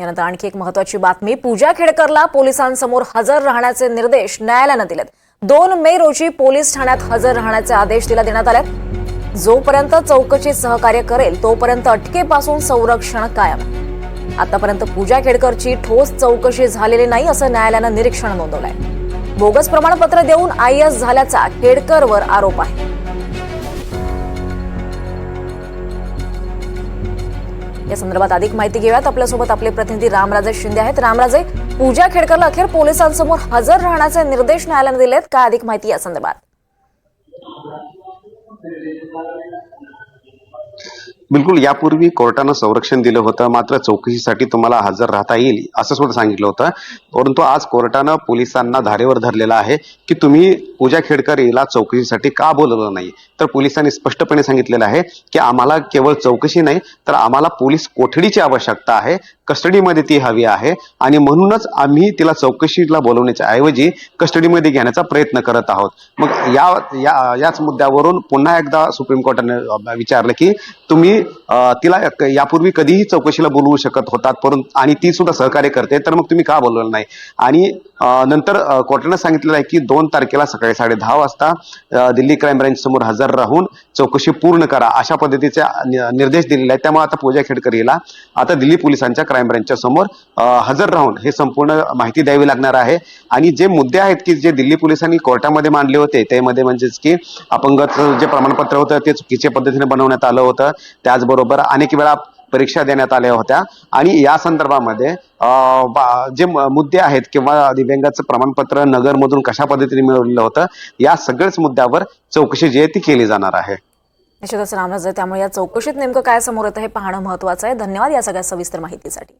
यानंतर आणखी एक महत्वाची बातमी. पूजा खेडकरला पोलिसांसमोर हजर राहण्याचे निर्देश न्यायालयानं दिलेत. दोन मे रोजी पोलीस ठाण्यात हजर राहण्याचे आदेश तिला देण्यात आलेत. जोपर्यंत चौकशीत सहकार्य करेल तोपर्यंत अटकेपासून संरक्षण कायम. आतापर्यंत पूजा खेडकरची ठोस चौकशी झालेली नाही असं न्यायालयानं निरीक्षण नोंदवलंय. बोगस प्रमाणपत्र देऊन आय एस झाल्याचा खेडकरवर आरोप आहे. या संदर्भात अधिक माहिती घेऊयात. आपल्यासोबत आपले प्रतिनिधी रामराजे शिंदे आहेत. रामराजे पूजा खेडकरला अखेर पोलिसांसमोर हजर राहण्याचे निर्देश न्यायालयाने दिलेत. काय अधिक माहिती या संदर्भात? बिलकुल यापूर्वी कोर्टानं संरक्षण दिलं होतं. मात्र चौकशीसाठी तुम्हाला हजर राहता येईल असं सुद्धा सांगितलं होतं. परंतु आज कोर्टानं पोलिसांना धारेवर धरलेलं आहे की तुम्ही पूजा खेडकर याला चौकशीसाठी का बोलवलं नाही? तर पोलिसांनी स्पष्टपणे सांगितलेलं आहे की आम्हाला केवळ चौकशी नाही तर आम्हाला पोलीस कोठडीची आवश्यकता आहे कस्टडीमध्ये ती हवी आहे आणि म्हणूनच आम्ही तिला चौकशीला बोलवण्याच्या ऐवजी कस्टडीमध्ये घेण्याचा प्रयत्न करत आहोत. मग या या याच मुद्द्यावरून पुन्हा एकदा सुप्रीम कोर्टाने विचारलं की तुम्ही तिला यापूर्वी कधीही चौकशीला बोलवू शकत होतात परंतु आणि ती सुद्धा सहकार्य करते तर मग तुम्ही का बोलवलं नाही? आणि नंतर कोर्टानं सांगितलेलं आहे की दोन तारखेला सकाळी साडे दहा वाजता दिल्ली क्राईम ब्रँच समोर हजर राहून चौकशी पूर्ण करा अशा पद्धतीचे नि- निर्देश दिलेले आहेत. त्यामुळे आता पूजा खेडकर हिला आता दिल्ली पोलिसांच्या क्राईम ब्रँचच्या समोर हजर राहून हे संपूर्ण माहिती द्यावी लागणार आहे. आणि जे मुद्दे आहेत की जे दिल्ली पोलिसांनी कोर्टामध्ये मांडले होते त्यामध्ये म्हणजेच की अपंगत जे प्रमाणपत्र होतं ते चुकीच्या पद्धतीने बनवण्यात आलं होतं. त्याचबरोबर अनेक वेळा परीक्षा देण्यात आल्या होत्या. आणि या संदर्भामध्ये जे मुद्दे आहेत किंवा दिव्यांगाचं प्रमाणपत्र नगरमधून कशा पद्धतीने मिळवलेलं होतं या सगळ्याच मुद्द्यावर चौकशी जी आहे ती केली जाणार आहे. निश्चितच रामराज त्यामुळे या चौकशीत नेमकं काय समोर येतं हे पाहणं महत्वाचं आहे. धन्यवाद या सगळ्या सविस्तर माहितीसाठी.